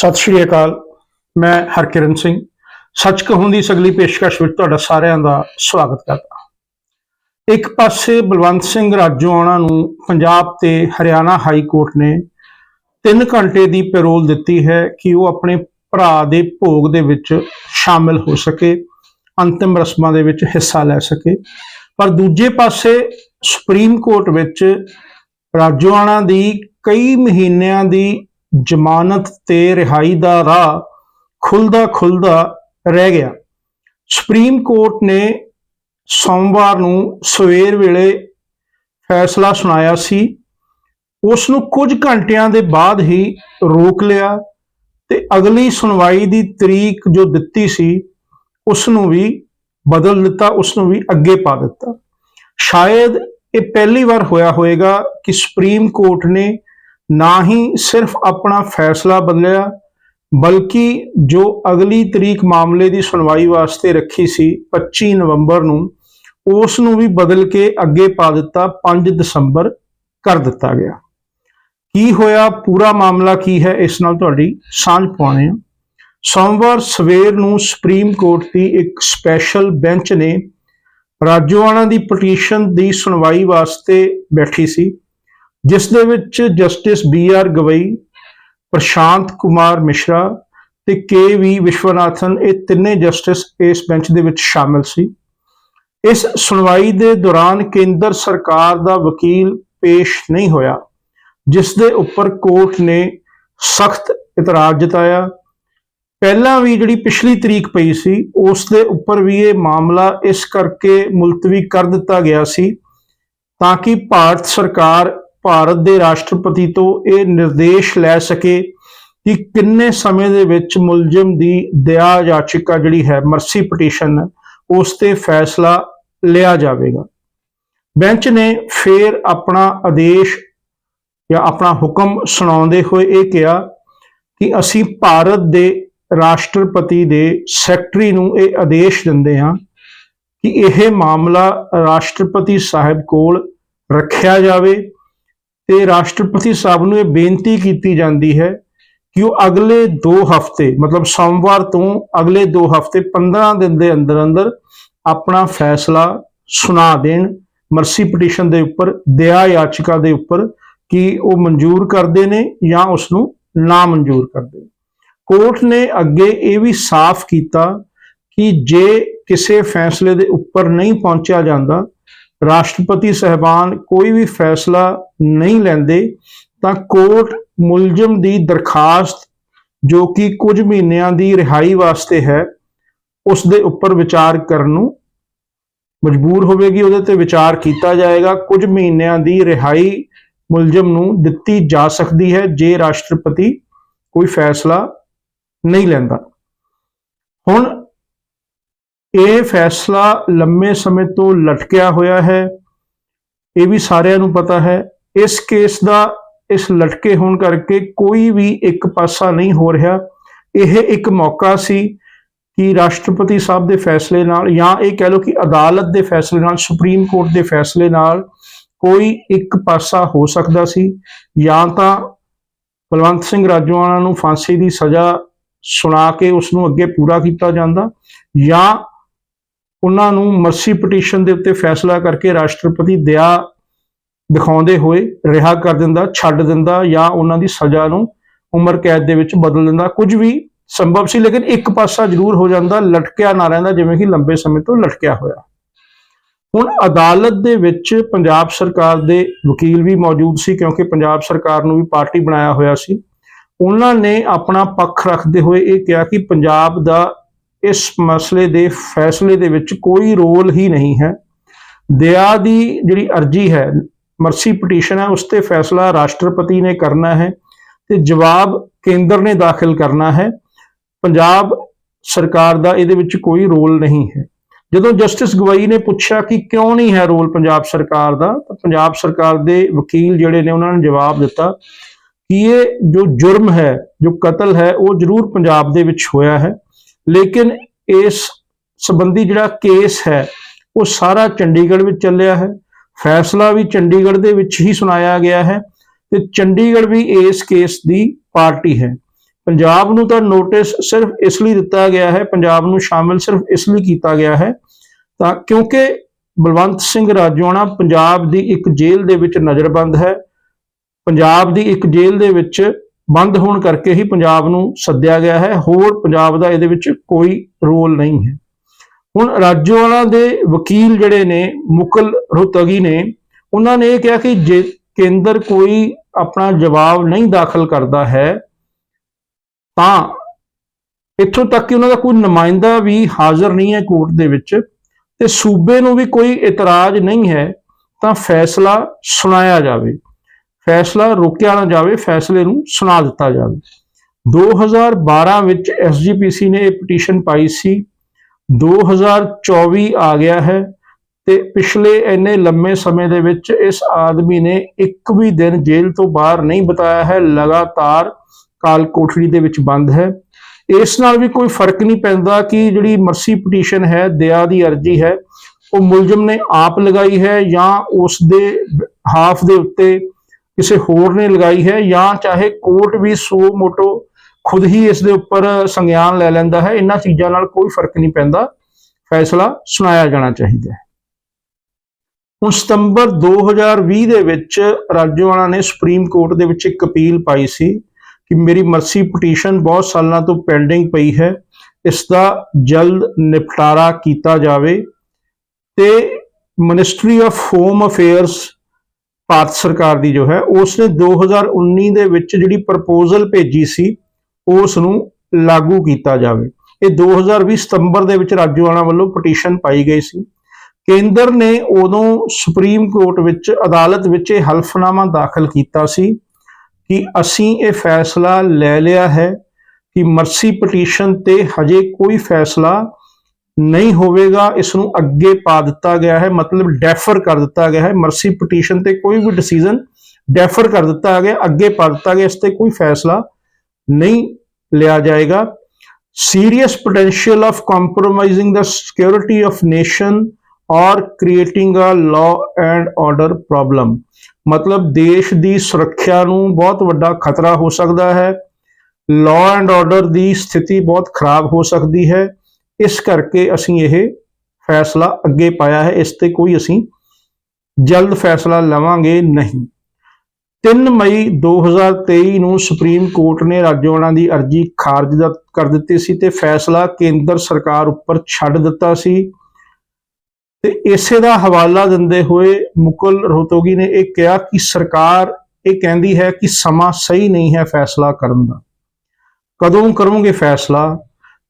ਸਤਿ ਸ਼੍ਰੀ ਅਕਾਲ, ਮੈਂ ਹਰਕਿਰਨ ਸਿੰਘ। ਸੱਚ ਕਹੂੰ ਦੀ ਸਗਲੀ ਪੇਸ਼ਕਸ਼ ਵਿੱਚ ਤੁਹਾਡਾ ਸਾਰਿਆਂ ਦਾ ਸਵਾਗਤ ਕਰਦਾ ਇੱਕ ਪਾਸੇ ਬਲਵੰਤ ਸਿੰਘ ਰਾਜੋਆਣਾ ਨੂੰ ਪੰਜਾਬ ਤੇ ਹਰਿਆਣਾ ਹਾਈ ਕੋਰਟ ਨੇ 3 ਘੰਟੇ ਦੀ ਪੈਰੋਲ ਦਿੱਤੀ ਹੈ ਕਿ ਉਹ ਆਪਣੇ ਭਰਾ ਦੇ ਭੋਗ ਦੇ ਵਿੱਚ ਸ਼ਾਮਿਲ ਹੋ ਸਕੇ, ਅੰਤਿਮ ਰਸਮਾਂ ਦੇ ਵਿੱਚ ਹਿੱਸਾ ਲੈ ਸਕੇ। ਪਰ ਦੂਜੇ ਪਾਸੇ ਸੁਪਰੀਮ ਕੋਰਟ ਵਿੱਚ ਰਾਜੋਆਣਾ ਦੀ ਕਈ ਮਹੀਨਿਆਂ ਦੀ ਜ਼ਮਾਨਤ ਤੇ ਰਿਹਾਈ ਦਾ ਰਾਹ ਖੁੱਲਦਾ ਖੁੱਲਦਾ ਰਹਿ ਗਿਆ। ਸੁਪਰੀਮ ਕੋਰਟ ਨੇ ਸੋਮਵਾਰ ਨੂੰ ਸਵੇਰ ਵੇਲੇ ਫੈਸਲਾ ਸੁਣਾਇਆ ਸੀ। ਉਸ ਨੂੰ ਕੁਝ ਘੰਟਿਆਂ ਦੇ ਬਾਅਦ ਹੀ ਰੋਕ ਲਿਆ ਤੇ ਅਗਲੀ ਸੁਣਵਾਈ ਦੀ ਤਰੀਕ ਜੋ ਦਿੱਤੀ ਸੀ, ਉਸ ਨੂੰ ਵੀ ਬਦਲ ਦਿੱਤਾ, ਉਸ ਨੂੰ ਵੀ ਅੱਗੇ ਪਾ ਦਿੱਤਾ। ਸ਼ਾਇਦ ਇਹ ਪਹਿਲੀ ਵਾਰ ਹੋਇਆ ਹੋਵੇਗਾ ਕਿ ਸੁਪਰੀਮ ਕੋਰਟ ਨੇ ਨਾ ਹੀ ਸਿਰਫ ਆਪਣਾ ਫੈਸਲਾ ਬਦਲਿਆ, ਬਲਕਿ ਜੋ ਅਗਲੀ ਤਰੀਕ ਮਾਮਲੇ ਦੀ ਸੁਣਵਾਈ ਵਾਸਤੇ ਰੱਖੀ ਸੀ 25 ਨਵੰਬਰ ਨੂੰ, ਉਸ ਨੂੰ ਵੀ ਬਦਲ ਕੇ ਅੱਗੇ ਪਾ ਦਿੱਤਾ 5 ਦਸੰਬਰ ਕਰ ਦਿੱਤਾ ਗਿਆ। ਕੀ ਹੋਇਆ, ਪੂਰਾ ਮਾਮਲਾ ਕੀ ਹੈ, ਇਸ ਨਾਲ ਤੁਹਾਡੀ ਸਾਂਝ ਪਾਉਣੇ ਆ ਸੋਮਵਾਰ ਸਵੇਰ ਨੂੰ ਸੁਪਰੀਮ ਕੋਰਟ ਦੀ ਇੱਕ ਸਪੈਸ਼ਲ ਬੈਂਚ ਨੇ ਰਾਜੋਆਣਾ ਦੀ ਪਟੀਸ਼ਨ ਦੀ ਸੁਣਵਾਈ ਵਾਸਤੇ ਬੈਠੀ ਸੀ। ਜਿਸ ਦੇ ਵਿੱਚ justice B R Gavai, Prashant Kumar Mishra ਤੇ ਕੇ ਵੀ ਵਿਸ਼ਵਨਾਥਨ, ਇਹ ਤਿੰਨੇ ਜਸਟਿਸ ਇਸ ਬੈਂਚ ਦੇ ਵਿੱਚ ਸ਼ਾਮਲ ਸੀ। ਇਸ ਸੁਣਵਾਈ ਦੇ ਦੌਰਾਨ ਕੇਂਦਰ ਸਰਕਾਰ ਦਾ ਵਕੀਲ ਪੇਸ਼ ਨਹੀਂ ਹੋਇਆ, ਜਿਸ ਦੇ ਉੱਪਰ ਕੋਰਟ ਨੇ ਸਖਤ ਇਤਰਾਜ਼ ਜਤਾਇਆ। ਪਹਿਲਾਂ ਵੀ ਜਿਹੜੀ ਪਿਛਲੀ ਤਰੀਕ ਪਈ ਸੀ, ਉਸ ਦੇ ਉੱਪਰ ਵੀ ਇਹ ਮਾਮਲਾ ਇਸ ਕਰਕੇ ਮੁਲਤਵੀ ਕਰ ਦਿੱਤਾ ਗਿਆ ਸੀ ਤਾਂ ਕਿ ਭਾਰਤ ਸਰਕਾਰ ਭਾਰਤ ਦੇ ਰਾਸ਼ਟਰਪਤੀ ਤੋਂ ਇਹ ਨਿਰਦੇਸ਼ ਲੈ ਸਕੇ ਕਿ ਕਿੰਨੇ ਸਮੇਂ ਦੇ ਵਿੱਚ ਮੁਲਜ਼ਮ ਦੀ ਦਇਆ ਯਾਚਿਕਾ ਜਿਹੜੀ ਹੈ ਮਰਸੀ ਪਟੀਸ਼ਨ, ਉਸ ਤੇ ਫੈਸਲਾ ਲਿਆ ਜਾਵੇਗਾ। ਬੈਂਚ ਨੇ ਫੇਰ ਆਪਣਾ ਆਦੇਸ਼ ਜਾਂ ਆਪਣਾ ਹੁਕਮ ਸੁਣਾਉਂਦੇ ਹੋਏ ਇਹ ਕਿਹਾ ਕਿ ਅਸੀਂ ਭਾਰਤ ਦੇ ਰਾਸ਼ਟਰਪਤੀ ਦੇ ਸੈਕਟਰੀ ਨੂੰ ਇਹ ਆਦੇਸ਼ ਦਿੰਦੇ ਹਾਂ ਕਿ ਇਹ ਮਾਮਲਾ ਰਾਸ਼ਟਰਪਤੀ ਸਾਹਿਬ ਕੋਲ ਰੱਖਿਆ ਜਾਵੇ ਤੇ ਰਾਸ਼ਟਰਪਤੀ ਸਾਹਿਬ ਨੂੰ ਇਹ ਬੇਨਤੀ ਕੀਤੀ ਜਾਂਦੀ ਹੈ ਕਿ ਉਹ ਅਗਲੇ 2 ਹਫ਼ਤੇ, ਮਤਲਬ ਸੋਮਵਾਰ ਤੋਂ ਅਗਲੇ 2 ਹਫ਼ਤੇ 15 ਦਿਨ ਦੇ ਅੰਦਰ ਅੰਦਰ ਆਪਣਾ ਫੈਸਲਾ ਸੁਣਾ ਦੇਣ, ਮਰਸੀ ਪਟੀਸ਼ਨ ਦੇ ਉੱਪਰ, ਦਇਆ ਯਾਚਿਕਾ ਦੇ ਉੱਪਰ ਕਿ ਉਹ ਮਨਜ਼ੂਰ ਕਰਦੇ ਨੇ ਜਾਂ ਉਸ ਨੂੰ ਨਾ। ਮਨਜ਼ੂਰ ਕਰਦੇ ਕੋਰਟ ਨੇ ਅੱਗੇ ਇਹ ਵੀ ਸਾਫ਼ ਕੀਤਾ ਕਿ ਜੇ ਕਿਸੇ ਫੈਸਲੇ ਦੇ ਉੱਪਰ ਨਹੀਂ ਪਹੁੰਚਿਆ ਜਾਂਦਾ ਰਾਸ਼ਟਰਪਤੀ ਸਹਿਬਾਨ ਕੋਈ ਵੀ ਫੈਸਲਾ ਨਹੀਂ ਲੈਂਦੇ, ਤਾਂ ਕੋਰਟ ਮੁਲਜ਼ਮ ਦੀ ਦਰਖਾਸਤ, ਜੋ ਕਿ ਕੁਝ ਮਹੀਨਿਆਂ ਦੀ ਰਿਹਾਈ ਵਾਸਤੇ ਹੈ, ਉਸ ਦੇ ਉੱਪਰ ਵਿਚਾਰ ਕਰਨ ਨੂੰ ਮਜਬੂਰ ਹੋਵੇਗੀ। ਉਹਦੇ ਤੇ ਵਿਚਾਰ ਕੀਤਾ ਜਾਏਗਾ। ਕੁਝ ਮਹੀਨਿਆਂ ਦੀ ਰਿਹਾਈ ਮੁਲਜ਼ਮ ਨੂੰ ਦਿੱਤੀ ਜਾ ਸਕਦੀ ਹੈ, ਜੇ ਰਾਸ਼ਟਰਪਤੀ ਕੋਈ ਫੈਸਲਾ ਨਹੀਂ ਲੈਂਦਾ। ਹੁਣ ਇਹ ਫੈਸਲਾ ਲੰਮੇ ਸਮੇਂ ਤੋਂ ਲਟਕਿਆ ਹੋਇਆ ਹੈ। ਇਹ ਵੀ ਸਾਰਿਆਂ ਨੂੰ ਪਤਾ ਹੈ। ਇਸ ਕੇਸ ਦਾ, ਇਸ ਲਟਕੇ ਹੋਣ ਕਰਕੇ ਕੋਈ ਵੀ ਇੱਕ ਪਾਸਾ ਨਹੀਂ ਹੋ ਰਿਹਾ। ਇਹ ਇੱਕ ਮੌਕਾ ਸੀ ਕਿ ਰਾਸ਼ਟਰਪਤੀ ਸਾਹਿਬ ਦੇ ਫੈਸਲੇ ਨਾਲ ਜਾਂ ਇਹ ਕਹਿ ਲਓ ਕਿ ਅਦਾਲਤ ਦੇ ਫੈਸਲੇ ਨਾਲ, ਸੁਪਰੀਮ ਕੋਰਟ ਦੇ ਫੈਸਲੇ ਨਾਲ ਕੋਈ ਇੱਕ ਪਾਸਾ ਹੋ ਸਕਦਾ ਸੀ। ਜਾਂ ਤਾਂ ਬਲਵੰਤ ਸਿੰਘ ਰਾਜੋਆਣਾ ਨੂੰ ਫਾਂਸੀ ਦੀ ਸਜ਼ਾ ਸੁਣਾ ਕੇ ਉਸ ਨੂੰ ਅੱਗੇ ਪੂਰਾ ਕੀਤਾ ਜਾਂਦਾ ਜਾਂ ਉਹਨਾਂ ਨੂੰ ਮਰਸੀ ਪਟੀਸ਼ਨ ਦੇ ਉੱਤੇ ਫੈਸਲਾ ਕਰਕੇ ਰਾਸ਼ਟਰਪਤੀ ਦਇਆ ਦਿਖਾਉਂਦੇ ਹੋਏ ਰਿਹਾ ਕਰ ਦਿੰਦਾ, ਛੱਡ ਦਿੰਦਾ ਜਾਂ ਉਹਨਾਂ ਦੀ ਸਜ਼ਾ ਨੂੰ ਉਮਰ ਕੈਦ ਦੇ ਵਿੱਚ ਬਦਲ ਦਿੰਦਾ। ਕੁਝ ਵੀ ਸੰਭਵ ਸੀ, ਲੇਕਿਨ ਇੱਕ ਪਾਸਾ ਜ਼ਰੂਰ ਹੋ ਜਾਂਦਾ, ਲਟਕਿਆ ਨਾ ਰਹਿੰਦਾ, ਜਿਵੇਂ ਕਿ ਲੰਬੇ ਸਮੇਂ ਤੋਂ ਲਟਕਿਆ ਹੋਇਆ। ਹੁਣ ਅਦਾਲਤ ਦੇ ਵਿੱਚ ਪੰਜਾਬ ਸਰਕਾਰ ਦੇ ਵਕੀਲ ਵੀ ਮੌਜੂਦ ਸੀ, ਕਿਉਂਕਿ ਪੰਜਾਬ ਸਰਕਾਰ ਨੂੰ ਵੀ ਪਾਰਟੀ ਬਣਾਇਆ ਹੋਇਆ ਸੀ। ਉਹਨਾਂ ਨੇ ਆਪਣਾ ਪੱਖ ਰੱਖਦੇ ਹੋਏ ਇਹ ਕਿਹਾ ਕਿ ਪੰਜਾਬ ਦਾ ਇਸ ਮਸਲੇ ਦੇ ਫੈਸਲੇ ਦੇ ਵਿੱਚ ਕੋਈ ਰੋਲ ਹੀ ਨਹੀਂ ਹੈ। ਦਇਆ ਦੀ ਜਿਹੜੀ ਅਰਜੀ ਹੈ, ਮਰਸੀ ਪਟੀਸ਼ਨ ਹੈ, ਉਸ ਤੇ ਫੈਸਲਾ ਰਾਸ਼ਟਰਪਤੀ ਨੇ ਕਰਨਾ ਹੈ ਤੇ ਜਵਾਬ ਕੇਂਦਰ ਨੇ ਦਾਖਲ ਕਰਨਾ ਹੈ। ਪੰਜਾਬ ਸਰਕਾਰ ਦਾ ਇਹਦੇ ਵਿੱਚ ਕੋਈ ਰੋਲ ਨਹੀਂ ਹੈ। ਜਦੋਂ ਜਸਟਿਸ ਗਵਾਈ ਨੇ ਪੁੱਛਿਆ ਕਿ ਕਿਉਂ ਨਹੀਂ ਹੈ ਰੋਲ ਪੰਜਾਬ ਸਰਕਾਰ ਦਾ, ਤਾਂ ਪੰਜਾਬ ਸਰਕਾਰ ਦੇ ਵਕੀਲ ਜਿਹੜੇ ਨੇ ਉਹਨਾਂ ਨੇ ਜਵਾਬ ਦਿੱਤਾ ਕਿ ਇਹ ਜੋ ਜੁਰਮ ਹੈ, ਜੋ ਕਤਲ ਹੈ, ਉਹ ਜ਼ਰੂਰ ਪੰਜਾਬ ਦੇ ਵਿੱਚ ਹੋਇਆ ਹੈ। ਲੇਕਿਨ ਇਸ ਸੰਬੰਧੀ ਜਿਹੜਾ ਕੇਸ ਹੈ, ਉਹ ਸਾਰਾ ਚੰਡੀਗੜ੍ਹ ਵਿੱਚ ਚੱਲਿਆ ਹੈ। ਫੈਸਲਾ ਵੀ ਚੰਡੀਗੜ੍ਹ ਦੇ ਵਿੱਚ ਹੀ ਸੁਣਾਇਆ ਗਿਆ ਹੈ ਤੇ ਚੰਡੀਗੜ੍ਹ ਵੀ ਇਸ ਕੇਸ ਦੀ ਪਾਰਟੀ ਹੈ। ਪੰਜਾਬ ਨੂੰ ਤਾਂ ਨੋਟਿਸ ਸਿਰਫ ਇਸ ਲਈ ਦਿੱਤਾ ਗਿਆ ਹੈ, ਪੰਜਾਬ ਨੂੰ ਸ਼ਾਮਿਲ ਸਿਰਫ ਇਸ ਲਈ ਕੀਤਾ ਗਿਆ ਹੈ ਤਾਂ ਕਿਉਂਕਿ ਬਲਵੰਤ ਸਿੰਘ ਰਾਜੋਆਣਾ ਪੰਜਾਬ ਦੀ ਇੱਕ ਜੇਲ੍ਹ ਦੇ ਵਿੱਚ ਨਜ਼ਰਬੰਦ ਹੈ, ਪੰਜਾਬ ਦੀ ਇੱਕ ਜੇਲ੍ਹ ਦੇ ਵਿੱਚ ਬੰਦ ਹੋਣ ਕਰਕੇ ਹੀ ਪੰਜਾਬ ਨੂੰ ਸੱਦਿਆ ਗਿਆ ਹੈ। ਹੋਰ ਪੰਜਾਬ ਦਾ ਇਹਦੇ ਵਿੱਚ ਕੋਈ ਰੋਲ ਨਹੀਂ ਹੈ। ਹੁਣ ਰਾਜੋਆਣਾ ਦੇ ਵਕੀਲ ਜਿਹੜੇ ਨੇ, ਮੁਕਲ ਰੋਤਗੀ ਨੇ, ਉਹਨਾਂ ਨੇ ਇਹ ਕਿਹਾ ਕਿ ਜੇ ਕੇਂਦਰ ਕੋਈ ਆਪਣਾ ਜਵਾਬ ਨਹੀਂ ਦਾਖਲ ਕਰਦਾ ਹੈ, ਤਾਂ ਇੱਥੋਂ ਤੱਕ ਕਿ ਉਹਨਾਂ ਦਾ ਕੋਈ ਨੁਮਾਇੰਦਾ ਵੀ ਹਾਜ਼ਰ ਨਹੀਂ ਹੈ ਕੋਰਟ ਦੇ ਵਿੱਚ ਤੇ ਸੂਬੇ ਨੂੰ ਵੀ ਕੋਈ ਇਤਰਾਜ਼ ਨਹੀਂ ਹੈ, ਤਾਂ ਫੈਸਲਾ ਸੁਣਾਇਆ ਜਾਵੇ। ਫੈਸਲਾ ਰੋਕਿਆ ਨਾ ਜਾਵੇ, ਫੈਸਲੇ ਨੂੰ ਸੁਣਾ ਦਿੱਤਾ ਜਾਵੇ। 2012 ਵਿੱਚ ਐਸਜੀਪੀਸੀ ਨੇ ਇਹ ਪਟੀਸ਼ਨ ਪਾਈ ਸੀ। 2024 ਆ ਗਿਆ ਹੈ ਤੇ ਪਿਛਲੇ ਇੰਨੇ ਲੰਮੇ ਸਮੇਂ ਦੇ ਵਿੱਚ ਇਸ ਆਦਮੀ ਨੇ ਇੱਕ ਵੀ ਦਿਨ ਜੇਲ੍ਹ ਤੋਂ ਬਾਹਰ ਨਹੀਂ ਬਿਤਾਇਆ ਹੈ। ਲਗਾਤਾਰ ਕਾਲ ਕੋਠੜੀ ਦੇ ਵਿੱਚ ਬੰਦ ਹੈ। ਇਸ ਨਾਲ ਵੀ ਕੋਈ ਫ਼ਰਕ ਨਹੀਂ ਪੈਂਦਾ ਕਿ ਜਿਹੜੀ ਮਰਸੀ ਪਟੀਸ਼ਨ ਹੈ, ਦਇਆ ਦੀ ਅਰਜੀ ਹੈ, ਉਹ ਮੁਲਜ਼ਮ ਨੇ ਆਪ ਲਗਾਈ ਹੈ ਜਾਂ ਉਸ ਦੇ ਹਾਫ ਦੇ ਉੱਤੇ ਕਿਸੇ ਹੋਰ ਨੇ ਲਗਾਈ ਹੈ ਜਾਂ ਚਾਹੇ ਕੋਰਟ ਵੀ ਸੋ ਮੋਟੋ ਖੁਦ ਹੀ ਇਸ ਦੇ ਉੱਪਰ ਸੰਗਿਆਨ ਲੈ ਲੈਂਦਾ ਹੈ, ਇਹਨਾਂ ਚੀਜ਼ਾਂ ਨਾਲ ਕੋਈ ਫ਼ਰਕ ਨਹੀਂ ਪੈਂਦਾ। ਫੈਸਲਾ ਸੁਣਾਇਆ ਜਾਣਾ ਚਾਹੀਦਾ ਹੈ। ਹੁਣ ਸਤੰਬਰ 2020 ਦੇ ਵਿੱਚ ਰਾਜੋਆਣਾ ਨੇ ਸੁਪਰੀਮ ਕੋਰਟ ਦੇ ਵਿੱਚ ਇੱਕ ਅਪੀਲ ਪਾਈ ਸੀ ਕਿ ਮੇਰੀ ਮਰਸੀ ਪਟੀਸ਼ਨ ਬਹੁਤ ਸਾਲਾਂ ਤੋਂ ਪੈਂਡਿੰਗ ਪਈ ਹੈ, ਇਸ ਦਾ ਜਲਦ ਨਿਪਟਾਰਾ ਕੀਤਾ ਜਾਵੇ ਤੇ ministry of home affairs Bharat ਸਰਕਾਰ ਦੀ ਜੋ ਹੈ ਉਸ ਨੇ 2019 ਦੇ ਵਿੱਚ ਜਿਹੜੀ ਪ੍ਰਪੋਜ਼ਲ ਭੇਜੀ ਸੀ ਉਸ ਨੂੰ ਲਾਗੂ ਕੀਤਾ ਜਾਵੇ। ਇਹ 2020 ਸਤੰਬਰ ਦੇ ਵਿੱਚ ਰਾਜੋਆਣਾ ਵੱਲੋਂ ਪਟੀਸ਼ਨ ਪਾਈ ਗਈ ਸੀ। ਕੇਂਦਰ ਨੇ ਉਦੋਂ ਸੁਪਰੀਮ ਕੋਰਟ ਵਿੱਚ ਅਦਾਲਤ ਵਿੱਚ ਇਹ ਹਲਫਨਾਮਾ ਦਾਖਲ ਕੀਤਾ ਸੀ ਕਿ ਅਸੀਂ ਇਹ ਫੈਸਲਾ ਲੈ ਲਿਆ ਹੈ ਕਿ ਮਰਸੀ ਪਟੀਸ਼ਨ ਤੇ ਹਜੇ ਕੋਈ ਫੈਸਲਾ ਨਹੀਂ ਹੋਵੇਗਾ ਇਸ ਨੂੰ ਅੱਗੇ ਪਾ ਦਿੱਤਾ ਗਿਆ ਹੈ, ਮਤਲਬ ਡੈਫਰ ਕਰ ਦਿੱਤਾ ਗਿਆ ਹੈ, ਮਰਸੀ ਪਟੀਸ਼ਨ ਤੇ ਕੋਈ ਵੀ ਡਿਸੀਜਨ ਡੈਫਰ ਕਰ ਦਿੱਤਾ ਗਿਆ, ਅੱਗੇ ਪਾ ਦਿੱਤਾ ਗਿਆ, ਇਸ ਤੇ ਕੋਈ ਫੈਸਲਾ ਨਹੀਂ ਲਿਆ ਜਾਏਗਾ। Serious potential of compromising the security of nation or creating a law and order problem ਮਤਲਬ ਦੇਸ਼ ਦੀ ਸੁਰੱਖਿਆ ਨੂੰ ਬਹੁਤ ਵੱਡਾ ਖਤਰਾ ਹੋ ਸਕਦਾ ਹੈ। ਲਾਅ ਐਂਡ ਆਰਡਰ ਦੀ ਸਥਿਤੀ ਬਹੁਤ ਖਰਾਬ ਹੋ ਸਕਦੀ ਹੈ। ਇਸ ਕਰਕੇ ਅਸੀਂ ਇਹ ਫੈਸਲਾ ਅੱਗੇ ਪਾਇਆ ਹੈ, ਇਸ ਤੇ ਕੋਈ ਅਸੀਂ ਜਲਦ ਫੈਸਲਾ ਲਵਾਂਗੇ ਨਹੀਂ। 3 ਮਈ 2023 ਨੂੰ ਸੁਪਰੀਮ ਕੋਰਟ ਨੇ ਰਾਜੋਆਣਾ ਦੀ ਅਰਜ਼ੀ ਖਾਰਜ ਕਰ ਦਿੱਤੀ ਸੀ ਤੇ ਫੈਸਲਾ ਕੇਂਦਰ ਸਰਕਾਰ ਉੱਪਰ ਛੱਡ ਦਿੱਤਾ ਸੀ। ਤੇ ਇਸੇ ਦਾ ਹਵਾਲਾ ਦਿੰਦੇ ਹੋਏ ਮੁਕਲ ਰੋਹਤਗੀ ਨੇ ਇਹ ਕਿਹਾ ਕਿ ਸਰਕਾਰ ਇਹ ਕਹਿੰਦੀ ਹੈ ਕਿ ਸਮਾਂ ਸਹੀ ਨਹੀਂ ਹੈ ਫੈਸਲਾ ਕਰਨ ਦਾ। ਕਦੋਂ ਕਰੋਗੇ ਫੈਸਲਾ?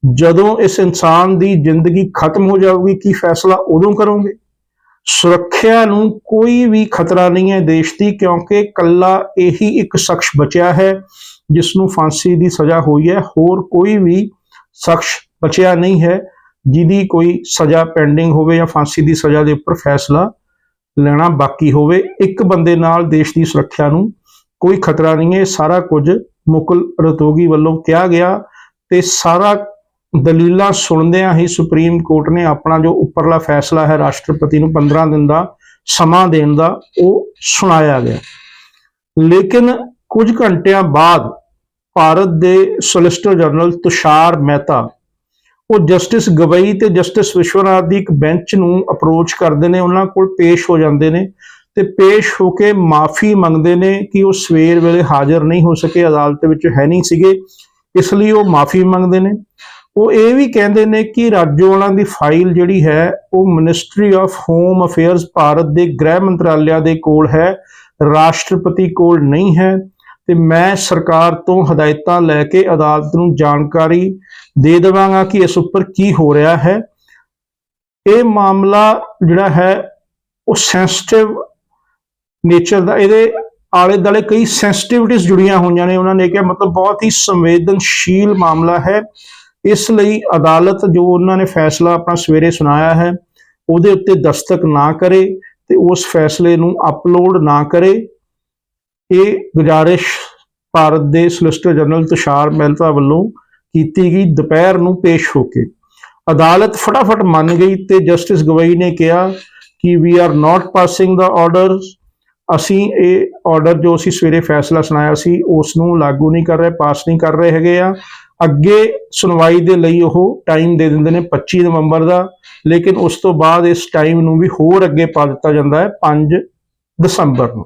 ਜਦੋਂ ਇਸ ਇਨਸਾਨ ਦੀ ਜ਼ਿੰਦਗੀ ਖਤਮ ਹੋ ਜਾਊਗੀ, ਕੀ ਫੈਸਲਾ ਉਦੋਂ ਕਰੋਗੇ? ਸੁਰੱਖਿਆ ਨੂੰ ਕੋਈ ਵੀ ਖਤਰਾ ਨਹੀਂ ਹੈ ਦੇਸ਼ ਦੀ, ਕਿਉਂਕਿ ਕੱਲਾ ਇਹੀ ਇੱਕ ਸ਼ਖਸ ਬਚਿਆ ਹੈ ਜਿਸ ਨੂੰ ਫਾਂਸੀ ਦੀ ਸਜ਼ਾ ਹੋਈ ਹੈ। ਹੋਰ ਕੋਈ ਵੀ ਸ਼ਖਸ ਬਚਿਆ ਨਹੀਂ ਹੈ, ਜਿਹਦੀ ਕੋਈ ਸਜ਼ਾ ਪੈਂਡਿੰਗ ਹੋਵੇ ਜਾਂ ਫਾਂਸੀ ਦੀ ਸਜ਼ਾ ਦੇ ਉੱਪਰ ਫੈਸਲਾ ਲੈਣਾ ਬਾਕੀ ਹੋਵੇ, ਇੱਕ ਬੰਦੇ ਨਾਲ ਦੇਸ਼ ਦੀ ਸੁਰੱਖਿਆ ਨੂੰ ਕੋਈ ਖਤਰਾ ਨਹੀਂ ਹੈ। ਸਾਰਾ ਕੁਝ ਮੁਕਲ ਰਤੋਗੀ ਵੱਲੋਂ ਕਿਹਾ ਗਿਆ ਤੇ ਸਾਰਾ ਦਲੀਲਾਂ ਸੁਣਦਿਆਂ ਹੀ ਸੁਪਰੀਮ ਕੋਰਟ ਨੇ ਆਪਣਾ ਜੋ ਉੱਪਰਲਾ ਫੈਸਲਾ ਹੈ ਰਾਸ਼ਟਰਪਤੀ ਨੂੰ 15 ਦਿਨ ਦਾ ਸਮਾਂ ਦੇਣ ਦਾ, ਉਹ ਸੁਣਾਇਆ ਗਿਆ। ਲੇਕਿਨ ਕੁਝ ਘੰਟਿਆਂ ਬਾਅਦ ਭਾਰਤ ਦੇ ਸੋਲਿਸਟਰ ਜਨਰਲ ਤੁਸ਼ਾਰ ਮਹਿਤਾ, ਉਹ ਜਸਟਿਸ ਗਵਈ ਤੇ ਜਸਟਿਸ ਵਿਸ਼ਵਨਾਥ ਦੀ ਇੱਕ ਬੈਂਚ ਨੂੰ ਅਪਰੋਚ ਕਰਦੇ ਨੇ, ਉਹਨਾਂ ਕੋਲ ਪੇਸ਼ ਹੋ ਜਾਂਦੇ ਨੇ ਤੇ ਪੇਸ਼ ਹੋ ਕੇ ਮਾਫੀ ਮੰਗਦੇ ਨੇ ਕਿ ਉਹ ਸਵੇਰ ਵੇਲੇ ਹਾਜ਼ਰ ਨਹੀਂ ਹੋ ਸਕੇ, ਅਦਾਲਤ ਵਿੱਚ ਹੈ ਨਹੀਂ ਸੀਗੇ, ਇਸ ਲਈ ਉਹ ਮਾਫੀ ਮੰਗਦੇ ਨੇ। ਉਹ ਇਹ ਵੀ ਕਹਿੰਦੇ ਨੇ ਕਿ ਰਾਜੋਵਾਲਾਂ ਦੀ ਫਾਈਲ ਜਿਹੜੀ ਹੈ, ਉਹ ministry of home affairs Bharat ਦੇ ਗ੍ਰਹਿ ਮੰਤਰਾਲਿਆ ਦੇ ਕੋਲ ਹੈ, ਰਾਸ਼ਟਰਪਤੀ ਕੋਲ ਨਹੀਂ ਹੈ ਤੇ ਮੈਂ ਸਰਕਾਰ ਤੋਂ ਹਦਾਇਤਾਂ ਲੈ ਕੇ ਅਦਾਲਤ ਨੂੰ ਜਾਣਕਾਰੀ ਦੇ ਦੇਵਾਂਗਾ ਕਿ ਇਸ ਉੱਪਰ ਕੀ ਹੋ ਰਿਹਾ ਹੈ। ਇਹ ਮਾਮਲਾ ਜਿਹੜਾ ਹੈ, ਉਹ ਸੈਂਸਿਟਿਵ ਨੇਚਰ ਦਾ, ਇਹਦੇ ਆਲੇ ਦੁਆਲੇ ਕਈ ਸੈਂਸਿਟਿਵਿਟੀਜ਼ ਜੁੜੀਆਂ ਹੋਈਆਂ ਨੇ। ਉਹਨਾਂ ਨੇ ਕਿਹਾ ਮਤਲਬ ਬਹੁਤ ਹੀ ਸੰਵੇਦਨਸ਼ੀਲ ਮਾਮਲਾ ਹੈ। ਇਸ ਲਈ ਅਦਾਲਤ ਜੋ ਉਹਨਾਂ ਨੇ ਫੈਸਲਾ ਆਪਣਾ ਸਵੇਰੇ ਸੁਣਾਇਆ ਹੈ, ਉਹਦੇ ਉੱਤੇ ਦਸਤਕ ਨਾ ਕਰੇ ਤੇ ਉਸ ਫੈਸਲੇ ਨੂੰ ਅਪਲੋਡ ਨਾ ਕਰੇ। ਇਹ ਗੁਜ਼ਾਰਿਸ਼ ਭਾਰਤ ਦੇ ਸੋਲਿਸਿਟਰ ਜਨਰਲ ਤੁਸ਼ਾਰ ਮਹਿਤਾ ਵੱਲੋਂ ਕੀਤੀ ਗਈ, ਦੁਪਹਿਰ ਨੂੰ ਪੇਸ਼ ਹੋ ਕੇ। ਅਦਾਲਤ ਫਟਾਫਟ ਮੰਨ ਗਈ ਤੇ ਜਸਟਿਸ ਗਵਈ ਨੇ ਕਿਹਾ ਕਿ we are not passing the orders ਅਸੀਂ ਇਹ ਆਰਡਰ ਜੋ ਅਸੀਂ ਸਵੇਰੇ ਫੈਸਲਾ ਸੁਣਾਇਆ ਸੀ, ਉਸ ਨੂੰ ਲਾਗੂ ਨਹੀਂ ਕਰ ਰਹੇ, ਪਾਸ ਨਹੀਂ ਕਰ ਰਹੇ ਹੈਗੇ ਆ। ਅੱਗੇ ਸੁਣਵਾਈ ਦੇ ਲਈ ਉਹ ਟਾਈਮ ਦੇ ਦਿੰਦੇ ਨੇ 25 ਨਵੰਬਰ ਦਾ, ਲੇਕਿਨ ਉਸ ਤੋਂ ਬਾਅਦ ਇਸ ਟਾਈਮ ਨੂੰ ਵੀ ਹੋਰ ਅੱਗੇ ਪਾ ਦਿੱਤਾ ਜਾਂਦਾ ਹੈ 5 ਦਸੰਬਰ ਨੂੰ।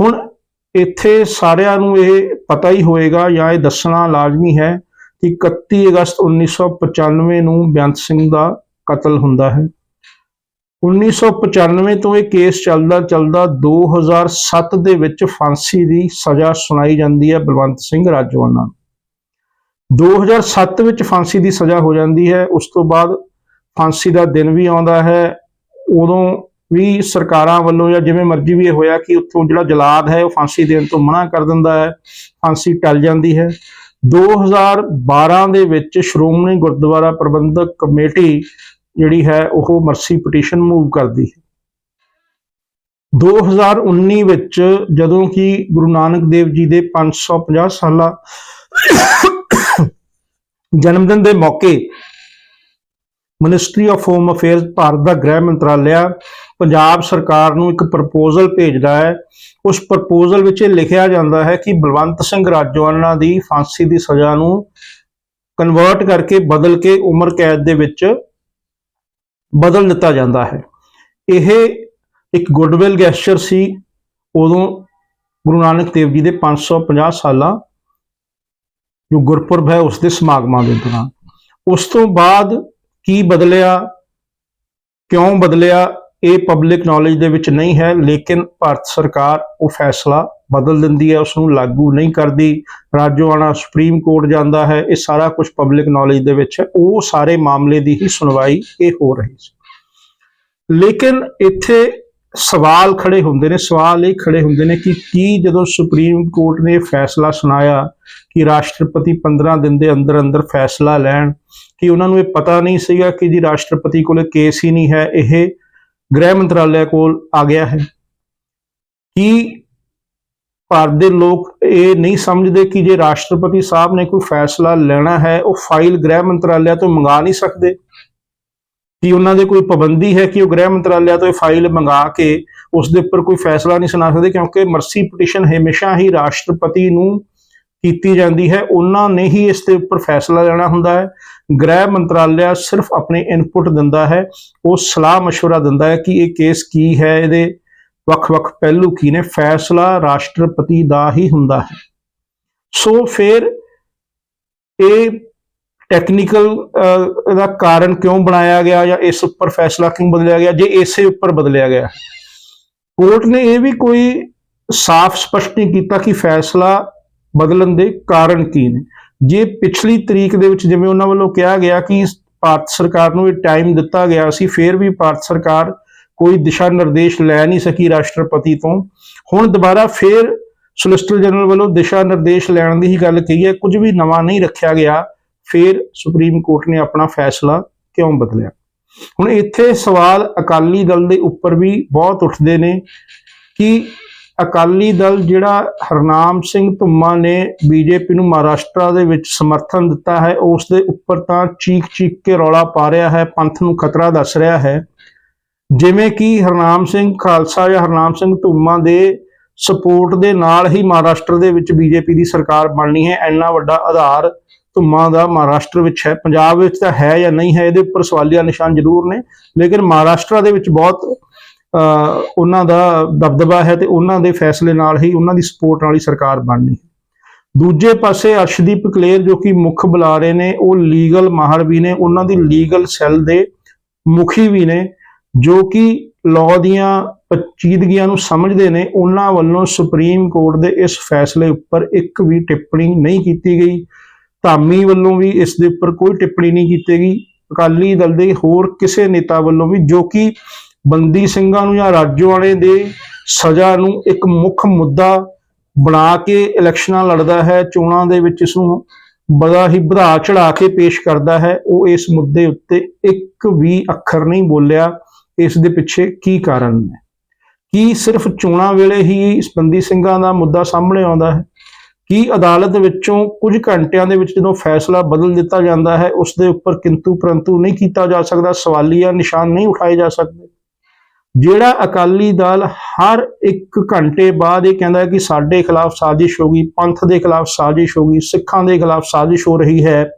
ਹੁਣ ਇੱਥੇ ਸਾਰਿਆਂ ਨੂੰ ਇਹ ਪਤਾ ਹੀ ਹੋਏਗਾ ਜਾਂ ਇਹ ਦੱਸਣਾ ਲਾਜ਼ਮੀ ਹੈ ਕਿ 31 ਅਗਸਤ 1995 ਨੂੰ ਬੇਅੰਤ ਸਿੰਘ ਦਾ ਕਤਲ ਹੁੰਦਾ ਹੈ। 1995 ਤੋਂ ਇਹ ਕੇਸ ਚੱਲਦਾ ਚੱਲਦਾ 2007 ਦੇ ਵਿੱਚ ਫਾਂਸੀ ਦੀ ਸਜ਼ਾ ਸੁਣਾਈ ਜਾਂਦੀ ਹੈ ਬਲਵੰਤ ਸਿੰਘ ਰਾਜਵਾਨਾ ਨੂੰ। 2007 ਵਿੱਚ ਫਾਂਸੀ ਦੀ ਸਜ਼ਾ ਹੋ ਜਾਂਦੀ ਹੈ। ਉਸ ਤੋਂ ਬਾਅਦ ਫਾਂਸੀ ਦਾ ਦਿਨ ਵੀ ਆਉਂਦਾ ਹੈ। ਉਦੋਂ ਵੀ ਸਰਕਾਰਾਂ ਵੱਲੋਂ ਜਾਂ ਜਿਵੇਂ ਮਰਜ਼ੀ ਵੀ ਇਹ ਹੋਇਆ ਕਿ ਉੱਥੋਂ ਜਿਹੜਾ ਜਲਾਦ ਹੈ, ਉਹ ਫਾਂਸੀ ਦੇਣ ਤੋਂ ਮਨਾ ਕਰ ਦਿੰਦਾ ਹੈ। ਫਾਂਸੀ ਟਲ ਜਾਂਦੀ ਹੈ। 2012 ਦੇ ਵਿੱਚ ਸ਼੍ਰੋਮਣੀ ਗੁਰਦੁਆਰਾ ਪ੍ਰਬੰਧਕ ਕਮੇਟੀ ਜਿਹੜੀ ਹੈ, ਉਹ ਮਰਸੀ ਪਟੀਸ਼ਨ ਮੂਵ ਕਰਦੀ ਹੈ। 2019 ਵਿੱਚ ਜਦੋਂ ਕਿ ਗੁਰੂ ਨਾਨਕ ਦੇਵ ਜੀ ਦੇ 550 ਸਾਲਾ ਜਨਮ ਦਿਨ ਦੇ ਮੌਕੇ ministry of home affairs Bharat ਦਾ ਗ੍ਰਹਿ ਮੰਤਰਾਲਿਆ ਪੰਜਾਬ ਸਰਕਾਰ ਨੂੰ ਇੱਕ ਪ੍ਰਪੋਜ਼ਲ ਭੇਜਦਾ ਹੈ। ਉਸ ਪ੍ਰਪੋਜ਼ਲ ਵਿੱਚ ਇਹ ਲਿਖਿਆ ਜਾਂਦਾ ਹੈ ਕਿ ਬਲਵੰਤ ਸਿੰਘ ਰਾਜੋਆਣਾ ਦੀ ਫਾਂਸੀ ਦੀ ਸਜ਼ਾ ਨੂੰ ਕਨਵਰਟ ਕਰਕੇ ਬਦਲ ਕੇ ਉਮਰ ਕੈਦ ਦੇ ਵਿੱਚ ਬਦਲ ਦਿੱਤਾ ਜਾਂਦਾ ਹੈ। ਇਹ ਇੱਕ ਗੁੱਡਵਿਲ ਗੈਸਚਰ ਸੀ। ਉਦੋਂ ਗੁਰੂ ਨਾਨਕ ਦੇਵ ਜੀ ਦੇ 550 ਸਾਲਾਂ ਜੋ ਗੁਰਪੁਰਬ ਹੈ ਉਸ ਦੇ ਸਮਾਗਮਾਂ ਦੇ ਦੌਰਾਨ। ਉਸ ਤੋਂ ਬਾਅਦ ਕੀ ਬਦਲਿਆ, ਕਿਉਂ ਬਦਲਿਆ, ਇਹ ਪਬਲਿਕ ਨੌਲੇਜ ਦੇ ਵਿੱਚ ਨਹੀਂ ਹੈ, ਲੇਕਿਨ ਭਾਰਤ ਸਰਕਾਰ ਉਹ ਫੈਸਲਾ ਬਦਲ ਦਿੰਦੀ ਹੈ ਉਸ ਨੂੰ ਲਾਗੂ ਨਹੀਂ ਕਰਦੀ। ਰਾਜੋਆਣਾ ਸੁਪਰੀਮ ਕੋਰਟ ਜਾਂਦਾ ਹੈ, ਇਹ ਸਾਰਾ ਕੁਝ ਪਬਲਿਕ ਨੌਲੇਜ ਦੇ ਵਿੱਚ ਹੈ। ਉਹ ਸਾਰੇ ਮਾਮਲੇ ਦੀ ਹੀ ਸੁਣਵਾਈ ਇਹ ਹੋ ਰਹੀ ਸੀ। ਲੇਕਿਨ ਇੱਥੇ ਸਵਾਲ ਖੜੇ ਹੁੰਦੇ ਨੇ, ਸਵਾਲ ਇਹ ਖੜੇ ਹੁੰਦੇ ਨੇ ਕਿ ਕੀ ਜਦੋਂ ਸੁਪਰੀਮ ਕੋਰਟ ਨੇ ਫੈਸਲਾ ਸੁਣਾਇਆ ਕਿ ਰਾਸ਼ਟਰਪਤੀ 15 ਦਿਨ ਦੇ ਅੰਦਰ ਅੰਦਰ ਫੈਸਲਾ ਲੈਣ, ਕਿ ਉਹਨਾਂ ਨੂੰ ਇਹ ਪਤਾ ਨਹੀਂ ਸੀਗਾ ਕਿ ਜੀ ਰਾਸ਼ਟਰਪਤੀ ਕੋਲੇ ਕੇਸ ਹੀ ਨਹੀਂ ਹੈ, ਇਹ ਗ੍ਰਹਿ ਮੰਤਰਾਲਿਆ ਕੋਲ ਆ ਗਿਆ ਹੈ? ਕੀ ਭਾਰਤ ਦੇ ਲੋਕ ਇਹ ਨਹੀਂ ਸਮਝਦੇ ਕਿ ਜੇ ਰਾਸ਼ਟਰਪਤੀ ਸਾਹਿਬ ਨੇ ਕੋਈ ਫੈਸਲਾ ਲੈਣਾ ਹੈ, ਉਹ ਫਾਈਲ ਗ੍ਰਹਿ ਮੰਤਰਾਲਿਆ ਤੋਂ ਮੰਗਾ ਨਹੀਂ ਸਕਦੇ? ਕਿ ਉਹਨਾਂ ਦੇ ਕੋਈ ਪਾਬੰਦੀ ਹੈ ਕਿ ਉਹ ਗ੍ਰਹਿ ਮੰਤਰਾਲਿਆ ਤੋਂ ਇਹ ਫਾਈਲ ਮੰਗਾ ਕੇ ਉਸ ਦੇ ਉੱਪਰ ਕੋਈ ਫੈਸਲਾ ਨਹੀਂ ਸੁਣਾ ਸਕਦੇ ਕਿਉਂਕਿ ਮਰਸੀ ਪਟੀਸ਼ਨ ਹਮੇਸ਼ਾ ਹੀ ਰਾਸ਼ਟਰਪਤੀ ਨੂੰ ਕੀਤੀ ਜਾਂਦੀ ਹੈ ਉਹਨਾਂ ਨੇ ਹੀ ਇਸ ਦੇ ਉੱਪਰ ਫੈਸਲਾ ਲੈਣਾ ਹੁੰਦਾ ਹੈ ਗ੍ਰਹਿ ਮੰਤਰਾਲਿਆ ਸਿਰਫ ਆਪਣੇ ਇਨਪੁਟ ਦਿੰਦਾ ਹੈ ਉਹ ਸਲਾਹ مشورہ ਦਿੰਦਾ ਹੈ ਕਿ ਇਹ ਕੇਸ ਕੀ ਹੈ ਇਹਦੇ ਵੱਖ-ਵੱਖ ਪਹਿਲੂ ਕੀ ਨੇ ਫੈਸਲਾ ਰਾਸ਼ਟਰਪਤੀ ਦਾ ਹੀ ਹੁੰਦਾ ਹੈ ਸੋ ਫਿਰ ਇਹ ਟੈਕਨੀਕਲ ਦਾ ਕਾਰਨ ਕਿਉਂ ਬਣਾਇਆ ਗਿਆ ਜਾਂ ਇਸ ਉੱਪਰ ਫੈਸਲਾ ਕਿਉਂ ਬਦਲਿਆ ਗਿਆ, ਜੇ ਇਸੇ ਉੱਪਰ ਬਦਲਿਆ ਗਿਆ। ਕੋਰਟ ਨੇ ਇਹ ਵੀ ਕੋਈ ਸਾਫ਼ ਸਪਸ਼ਟ ਨਹੀਂ ਕੀਤਾ ਕਿ ਫੈਸਲਾ ਬਦਲਣ ਦੇ ਕਾਰਨ ਕੀ ਨੇ। ਜੇ ਪਿਛਲੀ ਤਰੀਕ ਦੇ ਵਿੱਚ ਜਿਵੇਂ ਉਹਨਾਂ ਵੱਲੋਂ ਕਿਹਾ ਗਿਆ ਕਿ ਭਾਰਤ ਸਰਕਾਰ ਨੂੰ ਇਹ ਟਾਈਮ ਦਿੱਤਾ ਗਿਆ ਸੀ, ਫਿਰ ਵੀ ਭਾਰਤ ਸਰਕਾਰ ਕੋਈ ਦਿਸ਼ਾ ਨਿਰਦੇਸ਼ ਲੈ ਨਹੀਂ ਸਕੀ ਰਾਸ਼ਟਰਪਤੀ ਤੋਂ। ਹੁਣ ਦੁਬਾਰਾ ਫਿਰ ਸੋਲਿਸਿਟਰ ਜਨਰਲ ਵੱਲੋਂ ਦਿਸ਼ਾ ਨਿਰਦੇਸ਼ ਲੈਣ ਦੀ ਹੀ ਗੱਲ ਕਹੀ ਹੈ, ਕੁਝ ਵੀ ਨਵਾਂ ਨਹੀਂ ਰੱਖਿਆ ਗਿਆ। ਫਿਰ ਸੁਪਰੀਮ ਕੋਰਟ ਨੇ ਆਪਣਾ ਫੈਸਲਾ ਕਿਉਂ ਬਦਲਿਆ? ਹੁਣ ਇੱਥੇ ਸਵਾਲ ਅਕਾਲੀ ਦਲ ਦੇ ਉੱਪਰ ਵੀ ਬਹੁਤ ਉੱਠਦੇ ਨੇ ਕਿ ਅਕਾਲੀ ਦਲ ਜਿਹੜਾ ਹਰਨਾਮ ਸਿੰਘ ਧੁੰਮਾ ਨੇ ਬੀਜੇਪੀ ਨੂੰ ਮਹਾਰਾਸ਼ਟਰ ਦੇ ਵਿੱਚ ਸਮਰਥਨ ਦਿੱਤਾ ਹੈ, ਉਸ ਦੇ ਉੱਪਰ ਤਾਂ ਚੀਕ ਚੀਕ ਕੇ ਰੌਲਾ ਪਾ ਰਿਹਾ ਹੈ, ਪੰਥ ਨੂੰ ਖਤਰਾ ਦੱਸ ਰਿਹਾ ਹੈ। ਜਿਵੇਂ ਕਿ ਹਰਨਾਮ ਸਿੰਘ ਖਾਲਸਾ ਜਾਂ ਹਰਨਾਮ ਸਿੰਘ ਧੁੰਮਾ ਦੇ ਸਪੋਰਟ ਦੇ ਨਾਲ ਹੀ ਮਹਾਰਾਸ਼ਟਰ ਦੇ ਵਿੱਚ ਬੀਜੇਪੀ ਦੀ ਸਰਕਾਰ ਬਣਨੀ ਹੈ, ਇੰਨਾ ਵੱਡਾ ਆਧਾਰ ਧੁੰਮਾਂ ਦਾ ਮਹਾਰਾਸ਼ਟਰ ਵਿੱਚ ਹੈ। ਪੰਜਾਬ ਵਿੱਚ ਤਾਂ ਹੈ ਜਾਂ ਨਹੀਂ ਹੈ ਇਹਦੇ ਉੱਪਰ ਸਵਾਲੀਆ ਨਿਸ਼ਾਨ ਜ਼ਰੂਰ ਨੇ ਲੇਕਿਨ ਮਹਾਰਾਸ਼ਟਰ ਦੇ ਵਿੱਚ ਬਹੁਤ ਅਹ, ਉਹਨਾਂ ਦਾ ਦਬਦਬਾ ਹੈ ਤੇ ਉਹਨਾਂ ਦੇ ਫੈਸਲੇ ਨਾਲ ਹੀ ਉਹਨਾਂ ਦੀ ਸਪੋਰਟ ਨਾਲ ਹੀ ਸਰਕਾਰ ਬਣਨੀ ਹੈ। ਦੂਜੇ ਪਾਸੇ ਅਰਸ਼ਦੀਪ ਕਲੇਰ ਜੋ ਕਿ ਮੁੱਖ ਬੁਲਾਰੇ ਨੇ ਉਹ ਲੀਗਲ ਮਾਹਰ ਵੀ ਨੇ ਉਹਨਾਂ ਦੀ ਲੀਗਲ ਸੈੱਲ ਦੇ ਮੁਖੀ ਵੀ ਨੇ ਜੋ ਕਿ ਲਾਅ ਦੀਆਂ ਪਚੀਦਗੀਆਂ ਨੂੰ ਸਮਝਦੇ ਨੇ। ਉਹਨਾਂ ਵੱਲੋਂ ਸੁਪਰੀਮ ਕੋਰਟ ਦੇ ਇਸ ਫੈਸਲੇ ਉੱਪਰ ਇੱਕ ਵੀ ਟਿੱਪਣੀ ਨਹੀਂ ਕੀਤੀ ਗਈ। ਧਾਮੀ ਵੱਲੋਂ ਵੀ ਇਸ ਦੇ ਉੱਪਰ ਕੋਈ ਟਿੱਪਣੀ ਨਹੀਂ ਕੀਤੀ ਗਈ। ਅਕਾਲੀ ਦਲ ਦੇ ਹੋਰ ਕਿਸੇ ਨੇਤਾ ਵੱਲੋਂ ਵੀ, ਜੋ ਕਿ ਬੰਦੀ ਸਿੰਘਾਂ ਨੂੰ ਜਾਂ ਰਾਜੋਆਣੇ ਦੇ ਸਜ਼ਾ ਨੂੰ ਇੱਕ ਮੁੱਖ ਮੁੱਦਾ ਬਣਾ ਕੇ ਇਲੈਕਸ਼ਨਾਂ ਲੜਦਾ ਹੈ, ਚੋਣਾਂ ਦੇ ਵਿੱਚ ਇਸ ਨੂੰ ਬੜਾ ਹੀ ਵਧਾ ਚੜਾ ਕੇ ਪੇਸ਼ ਕਰਦਾ ਹੈ, ਉਹ ਇਸ ਮੁੱਦੇ ਉੱਤੇ ਇੱਕ ਵੀ ਅੱਖਰ ਨਹੀਂ ਬੋਲਿਆ। ਇਸ ਦੇ ਪਿੱਛੇ ਕੀ ਕਾਰਨ ਹੈ ਕੀ ਸਿਰਫ ਚੋਣਾਂ ਵੇਲੇ ਹੀ ਬੰਦੀ ਸਿੰਘਾਂ ਦਾ ਮੁੱਦਾ ਸਾਹਮਣੇ ਆਉਂਦਾ ਹੈ? ਕੀ ਅਦਾਲਤ ਵਿੱਚੋਂ ਕੁਝ ਘੰਟਿਆਂ ਦੇ ਵਿੱਚ ਜਦੋਂ ਫੈਸਲਾ ਬਦਲ ਦਿੱਤਾ ਜਾਂਦਾ ਹੈ, ਉਸ ਦੇ ਉੱਪਰ ਕਿੰਤੂ ਪਰੰਤੂ ਨਹੀਂ ਕੀਤਾ ਜਾ ਸਕਦਾ ਸਵਾਲੀਆ ਨਿਸ਼ਾਨ ਨਹੀਂ ਉਠਾਏ ਜਾ ਸਕਦੇ। ਜਿਹੜਾ ਅਕਾਲੀ ਦਲ ਹਰ ਇੱਕ ਘੰਟੇ ਬਾਅਦ ਇਹ ਕਹਿੰਦਾ ਕਿ ਸਾਡੇ ਖਿਲਾਫ ਸਾਜ਼ਿਸ਼ ਹੋ ਗਈ, ਪੰਥ ਦੇ ਖਿਲਾਫ ਸਾਜ਼ਿਸ਼ ਹੋ ਗਈ, ਸਿੱਖਾਂ ਦੇ ਖਿਲਾਫ ਸਾਜ਼ਿਸ਼ ਹੋ ਰਹੀ ਹੈ,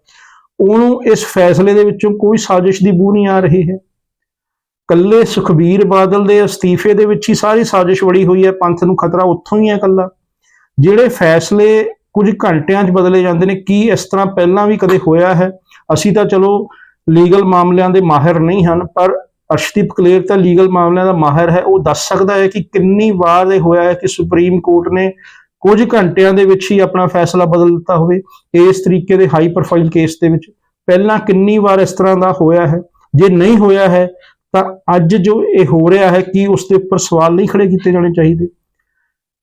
ਉਹਨੂੰ ਇਸ ਫੈਸਲੇ ਦੇ ਵਿੱਚੋਂ ਕੋਈ ਸਾਜ਼ਿਸ਼ ਦੀ ਬੂ ਨਹੀਂ ਆ ਰਹੀ ਹੈ। ਕੱਲੇ ਸੁਖਬੀਰ ਬਾਦਲ ਦੇ ਅਸਤੀਫੇ ਦੇ ਵਿੱਚ ਹੀ ਸਾਰੀ ਸਾਜ਼ਿਸ਼ ਵੜੀ ਹੋਈ ਹੈ, ਪੰਥ ਨੂੰ ਖਤਰਾ ਉੱਥੋਂ ਹੀ ਹੈ ਕੱਲਾ ਜਿਹੜੇ ਫੈਸਲੇ ਕੁਝ ਘੰਟਿਆਂ 'ਚ ਬਦਲੇ ਜਾਂਦੇ ਨੇ, ਕੀ ਇਸ ਤਰ੍ਹਾਂ ਪਹਿਲਾਂ ਵੀ ਕਦੇ ਹੋਇਆ ਹੈ? ਅਸੀਂ ਤਾਂ ਚਲੋ ਲੀਗਲ ਮਾਮਲਿਆਂ ਦੇ ਮਾਹਿਰ ਨਹੀਂ ਹਨ, ਪਰ ਅਰਸ਼ਦੀਪ ਕਲੇਰ ਤਾਂ ਲੀਗਲ ਮਾਮਲਿਆਂ ਦਾ ਮਾਹਿਰ ਹੈ। ਉਹ ਦੱਸ ਸਕਦਾ ਹੈ ਕਿ ਕਿੰਨੀ ਵਾਰ ਇਹ ਹੋਇਆ ਹੈ ਕਿ ਸੁਪਰੀਮ ਕੋਰਟ ਨੇ ਕੁਝ ਘੰਟਿਆਂ ਦੇ ਵਿੱਚ ਹੀ ਆਪਣਾ ਫੈਸਲਾ ਬਦਲ ਦਿੱਤਾ ਹੋਵੇ ਇਸ ਤਰੀਕੇ ਦੇ ਹਾਈ ਪ੍ਰੋਫਾਈਲ ਕੇਸ ਦੇ ਵਿੱਚ। ਪਹਿਲਾਂ ਕਿੰਨੀ ਵਾਰ ਇਸ ਤਰ੍ਹਾਂ ਦਾ ਹੋਇਆ ਹੈ? ਜੇ ਨਹੀਂ ਹੋਇਆ ਹੈ, ਤਾਂ ਅੱਜ ਜੋ ਇਹ ਹੋ ਰਿਹਾ ਹੈ, ਕਿ ਉਸ ਦੇ ਉੱਪਰ ਸਵਾਲ ਨਹੀਂ ਖੜੇ ਕੀਤੇ ਜਾਣੇ ਚਾਹੀਦੇ?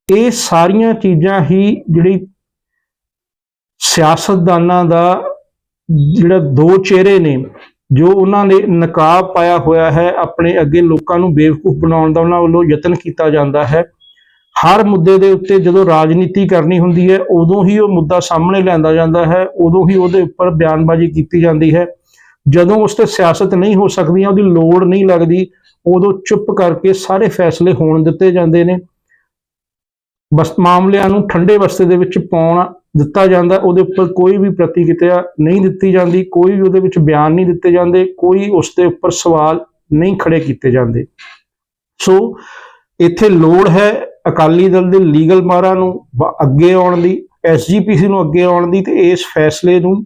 ਇਹ ਸਾਰੀਆਂ ਚੀਜ਼ਾਂ ਹੀ ਜਿਹੜੀ ਸਿਆਸਤਦਾਨਾਂ ਦਾ ਜਿਹੜਾ ਦੋ ਚਿਹਰੇ ਨੇ, ਜੋ ਉਹਨਾਂ ਨੇ ਨਕਾਬ ਪਾਇਆ ਹੋਇਆ ਹੈ, ਆਪਣੇ ਅੱਗੇ ਲੋਕਾਂ ਨੂੰ ਬੇਵਕੂਫ ਬਣਾਉਣ ਦਾ ਉਹਨਾਂ ਵੱਲੋਂ ਯਤਨ ਕੀਤਾ ਜਾਂਦਾ ਹੈ। ਹਰ ਮੁੱਦੇ ਦੇ ਉੱਤੇ ਜਦੋਂ ਰਾਜਨੀਤੀ ਕਰਨੀ ਹੁੰਦੀ ਹੈ, ਉਦੋਂ ਹੀ ਉਹ ਮੁੱਦਾ ਸਾਹਮਣੇ ਲਿਆਂਦਾ ਜਾਂਦਾ ਹੈ, ਉਦੋਂ ਹੀ ਉਹਦੇ ਉੱਪਰ ਬਿਆਨਬਾਜ਼ੀ ਕੀਤੀ ਜਾਂਦੀ ਹੈ। ਜਦੋਂ ਉਸ ਤੇ ਸਿਆਸਤ ਨਹੀਂ ਹੋ ਸਕਦੀ ਉਹਦੀ ਲੋੜ ਨਹੀਂ ਲੱਗਦੀ, ਉਦੋਂ ਚੁੱਪ ਕਰਕੇ ਸਾਰੇ ਫੈਸਲੇ ਹੋਣ ਦਿੱਤੇ ਜਾਂਦੇ ਨੇ। ਬਸ ਮਾਮਲਿਆਂ ਨੂੰ ਠੰਡੇ ਬਸਤੇ ਦੇ ਵਿੱਚ ਪਾਉਣ ਦਿੱਤਾ ਜਾਂਦਾ, ਉਹਦੇ ਉੱਪਰ ਕੋਈ ਵੀ ਪ੍ਰਤੀਕਿਰਿਆ ਨਹੀਂ ਦਿੱਤੀ ਜਾਂਦੀ, ਕੋਈ ਵੀ ਉਹਦੇ ਵਿੱਚ ਬਿਆਨ ਨਹੀਂ ਦਿੱਤੇ ਜਾਂਦੇ, ਕੋਈ ਉਸ ਦੇ ਉੱਪਰ ਸਵਾਲ ਨਹੀਂ ਖੜੇ ਕੀਤੇ ਜਾਂਦੇ। ਸੋ ਇੱਥੇ ਲੋੜ ਹੈ ਅਕਾਲੀ ਦਲ ਦੇ ਲੀਗਲ ਮਾਰਾਂ ਨੂੰ ਬ- ਅੱਗੇ ਆਉਣ ਦੀ ਐਸਜੀਪੀਸੀ ਨੂੰ ਅੱਗੇ ਆਉਣ ਦੀ ਤੇ ਇਸ ਫੈਸਲੇ ਨੂੰ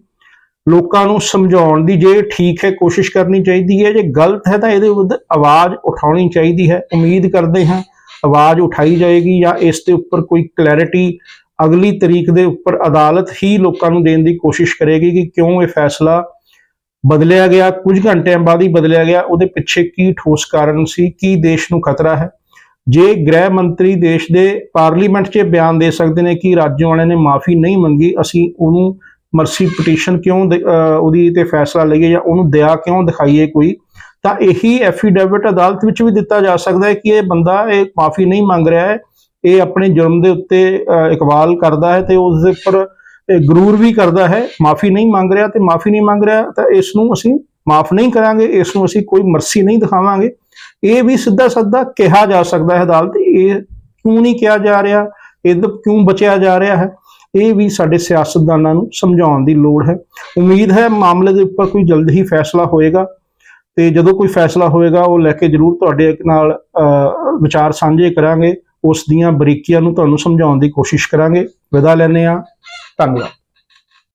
ਲੋਕਾਂ ਨੂੰ ਸਮਝਾਉਣ ਦੀ ਜੇ ਠੀਕ ਹੈ, ਕੋਸ਼ਿਸ਼ ਕਰਨੀ ਚਾਹੀਦੀ ਹੈ, ਜੇ ਗਲਤ ਹੈ ਤਾਂ ਇਹਦੇ ਵਿਰੁੱਧ ਆਵਾਜ਼ ਉਠਾਉਣੀ ਚਾਹੀਦੀ ਹੈ। ਉਮੀਦ ਕਰਦੇ ਹਾਂ ਆਵਾਜ਼ ਉਠਾਈ ਜਾਏਗੀ ਜਾਂ ਇਸ ਦੇ ਉੱਪਰ ਕੋਈ ਕਲੈਰਿਟੀ ਅਗਲੀ ਤਰੀਕ ਦੇ ਉੱਪਰ ਅਦਾਲਤ ਹੀ ਲੋਕਾਂ ਨੂੰ ਦੇਣ ਦੀ ਕੋਸ਼ਿਸ਼ ਕਰੇਗੀ ਕਿ ਕਿਉਂ ਇਹ ਫੈਸਲਾ ਬਦਲਿਆ ਗਿਆ, ਕੁਝ ਘੰਟਿਆਂ ਬਾਅਦ ਹੀ ਬਦਲਿਆ ਗਿਆ, ਉਹਦੇ ਪਿੱਛੇ ਕੀ ਠੋਸ ਕਾਰਨ ਸੀ, ਕੀ ਦੇਸ਼ ਨੂੰ ਖਤਰਾ ਹੈ? ਜੇ ਗ੍ਰਹਿ ਮੰਤਰੀ ਦੇਸ਼ ਦੇ ਪਾਰਲੀਮੈਂਟ 'ਚ ਬਿਆਨ ਦੇ ਸਕਦੇ ਨੇ ਕਿ ਰਾਜਿਆਂ ਵਾਲਿਆਂ ਨੇ ਮਾਫੀ ਨਹੀਂ ਮੰਗੀ, ਅਸੀਂ ਉਹਨੂੰ ਮਰਸੀ ਪਟੀਸ਼ਨ ਕਿਉਂ ਦੇ- ਅਹ ਉਹਦੀ ਤੇ ਫੈਸਲਾ ਲਈਏ ਜਾਂ ਉਹਨੂੰ ਦਇਆ ਕਿਉਂ ਦਿਖਾਈਏ ਕੋਈ? ਤਾਂ ਇਹੀ ਐਫੀਡੇਵਿਟ ਅਦਾਲਤ ਵਿੱਚ ਵੀ ਦਿੱਤਾ ਜਾ ਸਕਦਾ ਹੈ ਕਿ ਇਹ ਬੰਦਾ ਇਹ ਮਾਫੀ ਨਹੀਂ ਮੰਗ ਰਿਹਾ ਹੈ। ਇਹ ਆਪਣੇ ਜੁਰਮ ਦੇ ਉੱਤੇ ਇਕਬਾਲ ਕਰਦਾ ਹੈ ਤੇ ਉਸ ਦੇ ਉੱਪਰ ਗਰੂਰ ਵੀ ਕਰਦਾ ਹੈ। ਮਾਫੀ ਨਹੀਂ ਮੰਗ ਰਿਹਾ ਤੇ ਮਾਫੀ ਨਹੀਂ ਮੰਗ ਰਿਹਾ ਤਾਂ ਇਸ ਨੂੰ ਅਸੀਂ ਮਾਫ ਨਹੀਂ ਕਰਾਂਗੇ, ਇਸ ਨੂੰ ਅਸੀਂ ਕੋਈ ਮਰਸੀ ਨਹੀਂ ਦਿਖਾਵਾਂਗੇ। ਇਹ ਵੀ ਸਿੱਧਾ ਸੱਦਾ ਕਿਹਾ ਜਾ ਸਕਦਾ ਹੈ ਅਦਾਲਤ, ਇਹ ਕਿਉਂ ਨਹੀਂ ਕਿਹਾ ਜਾ ਰਿਹਾ, ਇਹ ਕਿਉਂ ਬਚਿਆ ਜਾ ਰਿਹਾ ਹੈ? ਇਹ ਵੀ ਸਾਡੇ ਸਿਆਸਤਦਾਨਾਂ ਨੂੰ ਸਮਝਾਉਣ ਦੀ ਲੋੜ ਹੈ। ਉਮੀਦ ਹੈ ਮਾਮਲੇ ਦੇ ਉੱਪਰ ਕੋਈ ਜਲਦ ਹੀ ਫੈਸਲਾ ਹੋਏਗਾ। ਤੇ ਜਦੋਂ ਕੋਈ ਫੈਸਲਾ ਹੋਏਗਾ, ਉਹ ਲੈ ਕੇ ਜਰੂਰ ਤੁਹਾਡੇ ਨਾਲ ਵਿਚਾਰ ਸਾਂਝੇ ਕਰਾਂਗੇ। ਉਸ ਦੀਆਂ ਬਰੀਕੀਆਂ ਨੂੰ ਤੁਹਾਨੂੰ ਸਮਝਾਉਣ ਦੀ ਕੋਸ਼ਿਸ਼ ਕਰਾਂਗੇ। ਵਿਦਾ ਲੈਂਦੇ ਹਾਂ। ਧੰਨਵਾਦ।